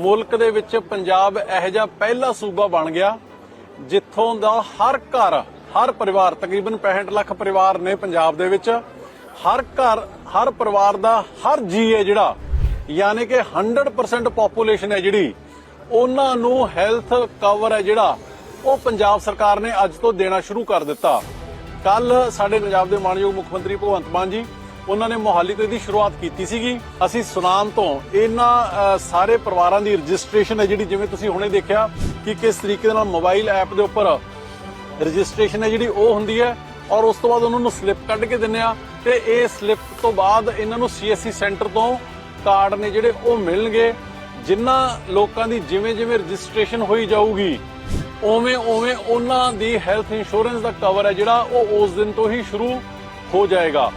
ਮੁਲਕ ਦੇ ਵਿੱਚ ਪੰਜਾਬ ਇਹੋ ਜਿਹਾ ਪਹਿਲਾ ਸੂਬਾ ਬਣ ਗਿਆ, ਜਿੱਥੋਂ ਦਾ ਹਰ ਘਰ, ਹਰ ਪਰਿਵਾਰ, ਤਕਰੀਬਨ 65 ਲੱਖ ਪਰਿਵਾਰ ਨੇ ਪੰਜਾਬ ਦੇ ਵਿੱਚ। ਹਰ ਘਰ, ਹਰ ਪਰਿਵਾਰ ਦਾ ਹਰ ਜੀ ਹੈ ਜਿਹੜਾ, ਯਾਨੀ ਕਿ 100% ਪੋਪੂਲੇਸ਼ਨ ਹੈ ਜਿਹੜੀ, ਉਹਨਾਂ ਨੂੰ ਹੈਲਥ ਕਵਰ ਹੈ ਜਿਹੜਾ, ਉਹ ਪੰਜਾਬ ਸਰਕਾਰ ਨੇ ਅੱਜ ਤੋਂ ਦੇਣਾ ਸ਼ੁਰੂ ਕਰ ਦਿੱਤਾ। ਕੱਲ ਸਾਡੇ ਪੰਜਾਬ ਦੇ ਮਾਨਯੋਗ ਮੁੱਖ ਮੰਤਰੀ ਭਗਵੰਤ ਮਾਨ ਜੀ ਉਹਨਾਂ ਨੇ ਮੋਹਾਲੀ ਤੋਂ ਇਹਦੀ ਸ਼ੁਰੂਆਤ ਕੀਤੀ ਸੀਗੀ। ਅਸੀਂ ਸੁਨਾਮ ਤੋਂ ਇਹਨਾਂ ਸਾਰੇ ਪਰਿਵਾਰਾਂ ਦੀ ਰਜਿਸਟ੍ਰੇਸ਼ਨ ਹੈ ਜਿਹੜੀ ਜਿਵੇਂ ਤੁਸੀਂ ਹੁਣੇ ਦੇਖਿਆ ਕਿ ਕਿਸ ਤਰੀਕੇ ਦੇ ਨਾਲ ਮੋਬਾਈਲ ਐਪ ਦੇ ਉੱਪਰ ਰਜਿਸਟ੍ਰੇਸ਼ਨ ਹੈ ਜਿਹੜੀ ਉਹ ਹੁੰਦੀ ਹੈ ਔਰ ਉਸ ਤੋਂ ਬਾਅਦ ਉਹਨਾਂ ਨੂੰ ਸਲਿੱਪ ਕੱਢ ਕੇ ਦਿੰਨੇ ਆ ਤੇ ਇਹ ਸਲਿੱਪ ਤੋਂ ਬਾਅਦ ਇਹਨਾਂ ਨੂੰ ਸੀਐਸਸੀ ਸੈਂਟਰ ਤੋਂ ਕਾਰਡ ਨੇ ਜਿਹੜੇ ਉਹ ਮਿਲਣਗੇ। ਜਿਨ੍ਹਾਂ ਲੋਕਾਂ ਦੀ ਜਿਵੇਂ ਜਿਵੇਂ ਰਜਿਸਟ੍ਰੇਸ਼ਨ ਹੋਈ ਜਾਊਗੀ, ਉਵੇਂ ਉਵੇਂ ਉਹਨਾਂ ਦੀ ਹੈਲਥ ਇੰਸ਼ੋਰੈਂਸ ਦਾ ਕਵਰ ਹੈ ਜਿਹੜਾ ਉਹ ਉਸ ਦਿਨ ਤੋਂ ਹੀ ਸ਼ੁਰੂ ਹੋ ਜਾਏਗਾ।